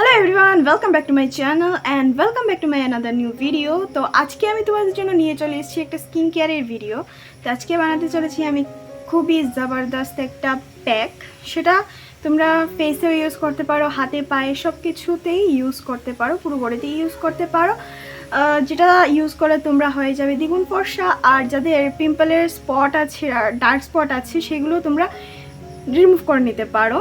Hello everyone welcome back to my channel and welcome back to my another new video তো আজকে আমি তোমাদের জন্য নিয়ে চলে এসেছি একটা স্কিন কেয়ারের ভিডিও তো আজকে বানাতে চলেছি আমি খুবই জবরদস্ত একটা প্যাক সেটা তোমরা ফেসেও ইউজ করতে পারো, হাতে, পায়ে সব কিছুতেই ইউজ করতে পারো, পুরো বডিতেই ইউজ করতে পারো। যেটা ইউজ করে তোমরা হয়ে যাবে দ্বিগুণ ফর্সা। আর যাদের পিম্পলের স্পট আছে, আর ডার্ক স্পট আছে, সেগুলো তোমরা রিমুভ করে নিতে পারো।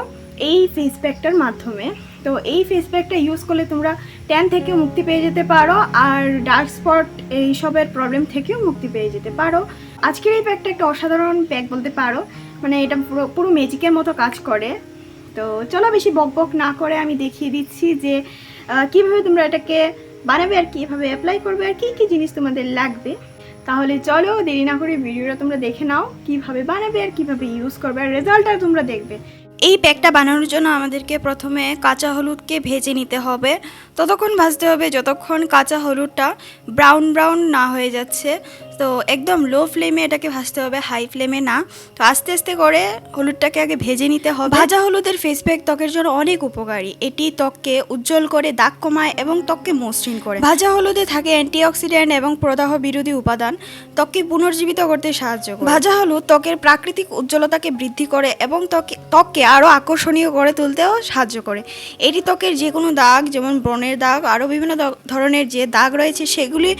এই ফেস প্যাকটার মাধ্যমে। তো এই ফেস প্যাকটা ইউজ করলে তোমরা ট্যান থেকে মুক্তি পেয়ে যেতে পারো আর ডার্ক স্পট এইসবের প্রবলেম থেকেও মুক্তি পেয়ে যেতে পারো। আজকের এই প্যাকটা একটা অসাধারণ প্যাক বলতে পারো। মানে এটা পুরো পুরো ম্যাজিকের মতো কাজ করে। তো চলো বেশি বক বক না করে আমি দেখিয়ে দিচ্ছি যে কীভাবে তোমরা এটাকে বানাবে আর কীভাবে অ্যাপ্লাই করবে আর কী কী জিনিস তোমাদের লাগবে। তাহলে চলো দেরি না করে ভিডিওটা তোমরা দেখে নাও কীভাবে বানাবে আর কীভাবে ইউজ করবে আর রেজাল্টটা তোমরা দেখবে। এই প্যাকটা বানানোর জন্য আমাদেরকে প্রথমে কাঁচা হলুদকে ভেজে নিতে হবে। ততক্ষণ ভাজতে হবে, যতক্ষণ কাঁচা হলুদটা ব্রাউন ব্রাউন না হয়ে যাচ্ছে। তো একদম লো ফ্লেমে এটাকে ভাজতে হবে হাই ফ্লেমে না। তো আস্তে আস্তে করে হলুদটাকে আগে ভেজে নিতে হবে। ভাজা হলুদের ফেস প্যাক ত্বকের জন্য অনেক উপকারী। এটি ত্বককে উজ্জ্বল করে, দাগ কমায় এবং ত্বককে মসৃণ করে। ভাজা হলুদে থাকে অ্যান্টিঅক্সিডেন্ট এবং প্রদাহ বিরোধী উপাদান। ত্বককে পুনর্জীবিত করতে সাহায্য করে। ভাজা হলুদ ত্বকের প্রাকৃতিক উজ্জ্বলতাকে বৃদ্ধি করে এবং ত্বকে, ত্বককে আরও আকর্ষণীয় করে তুলতেও সাহায্য করে। এটি ত্বকের যে কোনো দাগ, যেমন ব্রণের দাগ আরও বিভিন্ন ধরনের যে দাগ রয়েছে, সেগুলি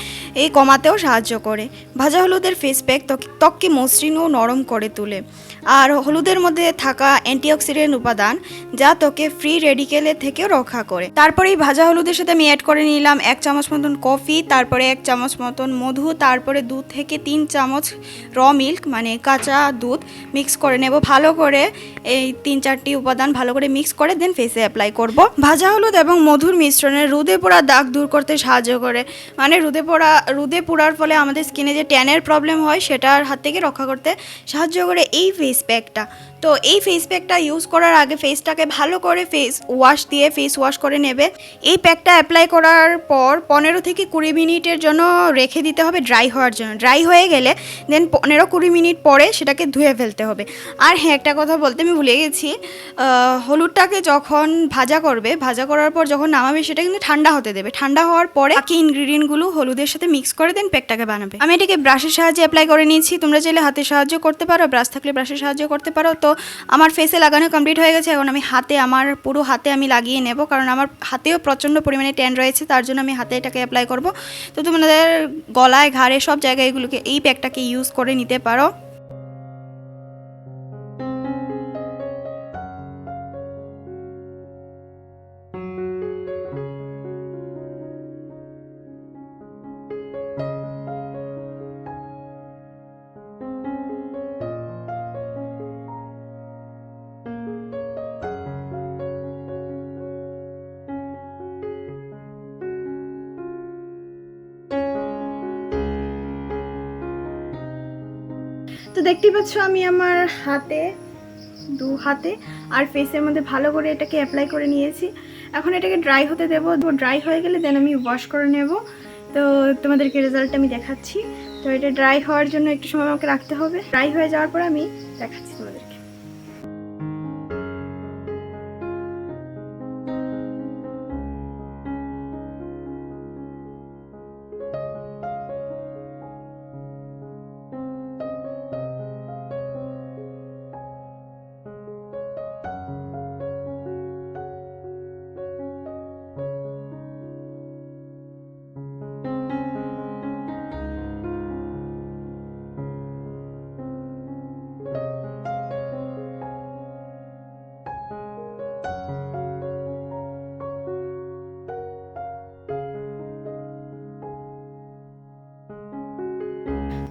এই কমাতেও সাহায্য করে। ভাজা হলুদের ফেস প্যাক ত্বক- ত্বককে মসৃণ ও নরম করে তোলে। আর হলুদের মধ্যে থাকা অ্যান্টিঅক্সিডেন্ট উপাদান, যা ত্বকে ফ্রি রেডিকেলের থেকেও রক্ষা করে। তারপরে এই ভাজা হলুদের সাথে আমি অ্যাড করে নিলাম এক চামচ মতন কফি তারপরে এক চামচ মতন মধু, তারপরে দু থেকে তিন চামচ র মিল্ক মানে কাঁচা দুধ মিক্স করে নেব। ভালো করে এই তিন চারটি উপাদান ভালো করে মিক্স করে দেন ফেসে অ্যাপ্লাই করব। ভাজা হলুদ এবং মধুর মিশ্রণে রোদে পোড়া দাগ দূর করতে সাহায্য করে। মানে রোদে পোড়া, রোদে পোড়ার ফলে আমাদের স্কিনে যে ট্যানের প্রবলেম হয় সেটার হাত থেকে রক্ষা করতে সাহায্য করে এই ফেস প্যাকটা তো এই ফেস প্যাকটা ইউজ করার আগে ফেসটাকে ভালো করে ফেস ওয়াশ দিয়ে ফেস ওয়াশ করে নেবে। এই প্যাকটা অ্যাপ্লাই করার পর পনেরো থেকে কুড়ি মিনিটের জন্য রেখে দিতে হবে ড্রাই হওয়ার জন্য। ড্রাই হয়ে গেলে দেন পনেরো কুড়ি মিনিট পরে সেটাকে ধুয়ে ফেলতে হবে। আর হ্যাঁ একটা কথা বলতে আমি ভুলে গেছি হলুদটাকে যখন ভাজা করবে, ভাজা করার পর যখন নামাবে সেটা কিন্তু ঠান্ডা হতে দেবে। ঠান্ডা হওয়ার পরে বাকি ইনগ্রিডিয়েন্টগুলো হলুদের সাথে মিক্স করে দেন প্যাকটাকে বানাবে। আমি এটাকে ব্রাশের সাহায্যে অ্যাপ্লাই করে নিয়েছি। তোমরা চাইলে হাতে সাহায্য করতে পারো ব্রাশ থাকলে ব্রাশের সাহায্য করতে পারো। তো আমার ফেসে লাগানো কমপ্লিট হয়ে গেছে। এখন আমি হাতে, আমার পুরো হাতে আমি লাগিয়ে নেব। কারণ আমার হাতেও প্রচণ্ড পরিমাণে ট্যান রয়েছে, তার জন্য আমি হাতে এটাকে অ্যাপ্লাই করব। তো তোমাদের গলায়, ঘাড়ে সব জায়গায় এগুলোকে, এই প্যাকটাকে ইউজ করে নিতে পারো। তো দেখতেই পাচ্ছ আমি আমার হাতে, দু হাতে আর ফেসের মধ্যে ভালো করে এটাকে অ্যাপ্লাই করে নিয়েছি। এখন এটাকে ড্রাই হতে দেবো। ড্রাই হয়ে গেলে দেন আমি ওয়াশ করে নেব। তো তোমাদেরকে রেজাল্ট আমি দেখাচ্ছি। তো এটা ড্রাই হওয়ার জন্য একটু সময় আমাকে রাখতে হবে। ড্রাই হয়ে যাওয়ার পর আমি দেখাচ্ছি তোমাদেরকে।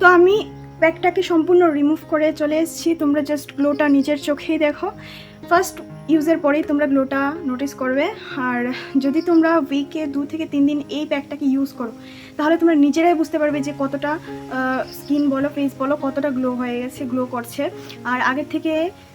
তো আমি ব্যাগটাকে সম্পূর্ণ রিমুভ করে চলে এসেছি। তোমরা জাস্ট গ্লোটা নিজের চোখেই দেখো। ফার্স্ট ইউজের পরেই তোমরা গ্লোটা নোটিস করবে। আর যদি তোমরা উইকে দু থেকে তিন দিন এই প্যাকটাকে ইউজ করো, তাহলে তোমরা নিজেরাই বুঝতে পারবে যে কতটা স্কিন বলো ফেস বলো, কতটা গ্লো হয়ে গেছে গ্লো করছে। আর আগের থেকে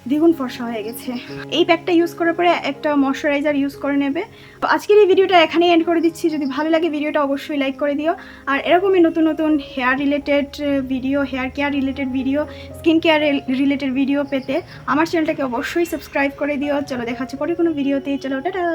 দ্বিগুণ ফর্সা হয়ে গেছে। এই প্যাকটা ইউজ করার পরে একটা ময়শ্চারাইজার ইউজ করে নেবে। তো আজকের এই ভিডিওটা এখানেই এন্ড করে দিচ্ছি। যদি ভালো লাগে ভিডিওটা অবশ্যই লাইক করে দিও। আর এরকমই নতুন নতুন hair related video hair care related video skin care related video পেতে আমার চ্যানেলটাকে অবশ্যই সাবস্ক্রাইব করে দিও। চলো দেখাচ্ছে পরে কোনো ভিডিওতে চলো টাটা!